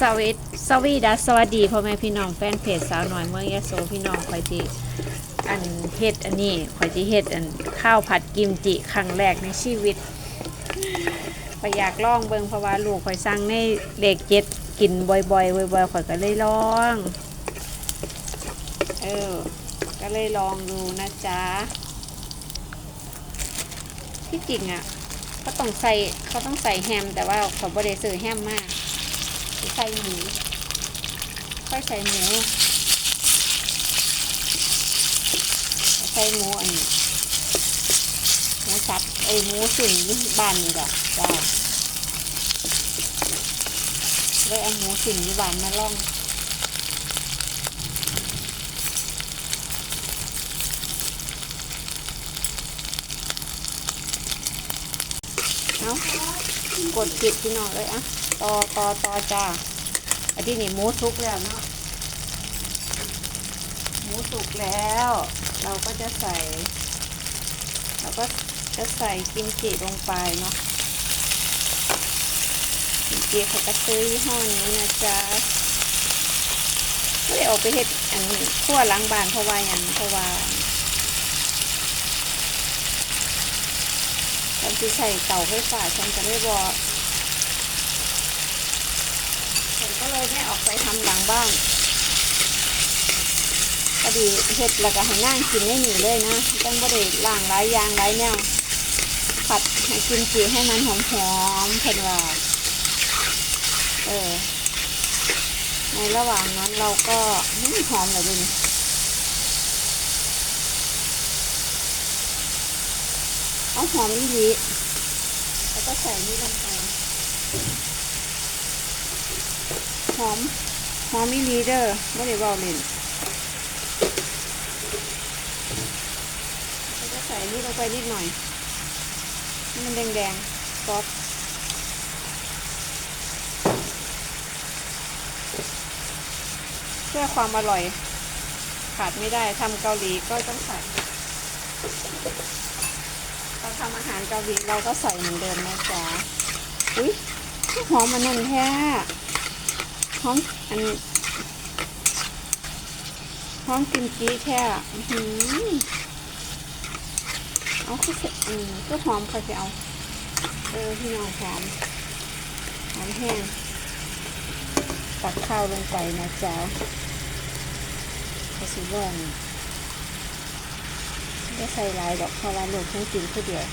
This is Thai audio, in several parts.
สวิตสวีดัสสวัสดีพ่อแม่พี่น้องแฟนเพจสาวหน่อยเมืองยะโสพี่น้องคอยจีอันเฮ็ดอันนี้คอยจีเฮ็ดอันข้าวผัดกิมจิครั้งแรกในชีวิตคอยอยากลองเบิ่งเพราะว่าลูกคอยสั่งในเด็กเจ็ดกินบ่อยๆบ่อยๆคอยก็เลยลองเออก็เลยลองดูนะจ๊ะที่จริงอะก็ต้องใส่เขาต้องใส่แฮมแต่ว่าเขาบริสุทธิ์แฮมมาก ใส่หมูค่อยใส่หมูใส่หมูอันนี้หมูสับไอยหมูสุ่นยืบ้านนี่ดอกจ้าเลยเอาหมูสุ่นยี่บานมาล่องเอากดผิดพี่น้องเลยอะ ต่อต่อต่อจ้าอันที่นี่หมูสุกแล้วเนาะหมูสุกแล้ว เราก็จะใส่ เราก็จะใส่กิมจิลงไปเนาะกิมจิเขาก็ซื้อยี่ห้อนี้นะจ๊ะไม่ได้ออกไปเฮ็ดอันนี้ขั้วล้างบานเพราะว่าอย่างเพราะว่าฉันจะใส่เตาไฟฟ้าฉันจะไม่บอกฉันก็เลย ไม่ออกไปทำหลังบ้านพอดีเห็ดแล้วก็ให้นั่งกินไม่หนีเลยนะต้องบ่ได้ล้างหลายยางหลายแนวผัดให้กินจีให้มันหอมๆเผ็ดว่าเออ ในระหว่างนั้นเราก็อืมหอมเลยดิเอาหอมอีหลีแล้วก็ใส่นี่ลงไป หอมหอมอีหลีเด้อไม่ได้เบาเล่นแล้วก็ใส่นี่ลงไปนิดหน่อย มันแดงๆซอสเพื่อความอร่อย ขาดไม่ได้ทำเกาหลีก็ต้องใส่เราทำอาหารเกาหลีเราก็ใส่เหมือนเดิมนะจ๊ะ อุ้ยหอมมันนั่นแท้ หอมอันหอมกิมจิแท้อื้อหือเอาคือเสร็จอืมก็หอมเขาจะเอา เออพี่น้องหอมหอมแห้งตักข้าวลงไปนะจ๊ะกระสุนว่อนก็ใส่ลายดอกเพราะว่าลูกฉันกินผู้เดียว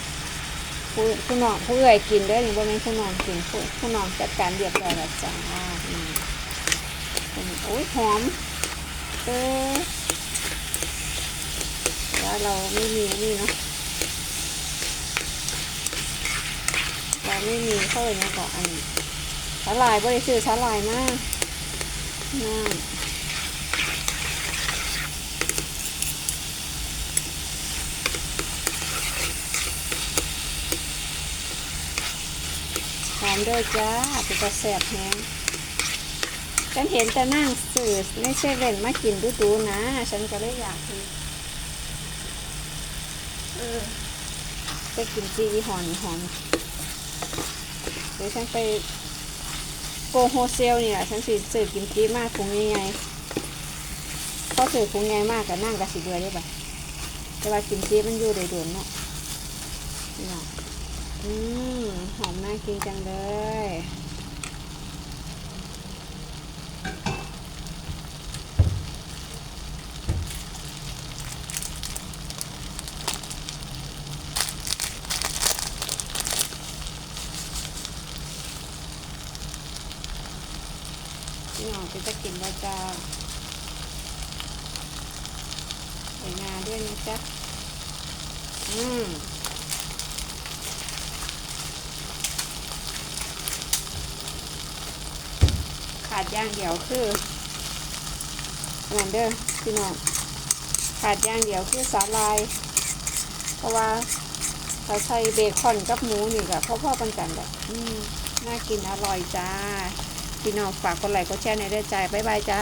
ผู้ผู้น้องผู้เอื่ยกินด้อนี่บ่แม่นผู้น้องกินผู้ผู้น้องจัดการเรียบร้อยแล้วจ้าอืม โอ้ยหอม เออแล้วเราไม่มีนี่เนาะเราไม่มีเข้าเลยนะก่อนอันสาลายบ่ได้ซื้อสาลายมากน่าหอมด้อจ้าเป็นกระแสบแฮง ฉันเห็นแต่นั่งสื่อไม่ในเซเว่นมากินดูๆนะ ฉันก็เลยอยากกินเออไปกินจีหอนหอมเดี๋ยวฉันไปโกโฮเซลนี่แหละฉันสิซื้อกิมจิมากถุงใหญ่ๆเพราะซื้อถุงใหญ่มากกับนั่งกับสิเดือยได้ปะแต่ว่ากิมจิมันอยู่ได้โดนเนาะนี่เนาะอืมหอมน่ากินจังเลย พี่น้องจะจะกินว่าจะใส่งาด้วยนะจ๊ะ อืมขาดย่างเดียวคืออันนั้นเด้อพี่น้องขาดย่างเดียวคือสาลาย เพราะว่าเราใช้เบคอนกับหมูนี่กับพ่อๆกันกันแบบอืมน่ากินอร่อยจ้า พี่น้องฝากกดไลค์กดแชร์ในด้วยใจบ๊ายบายจ้า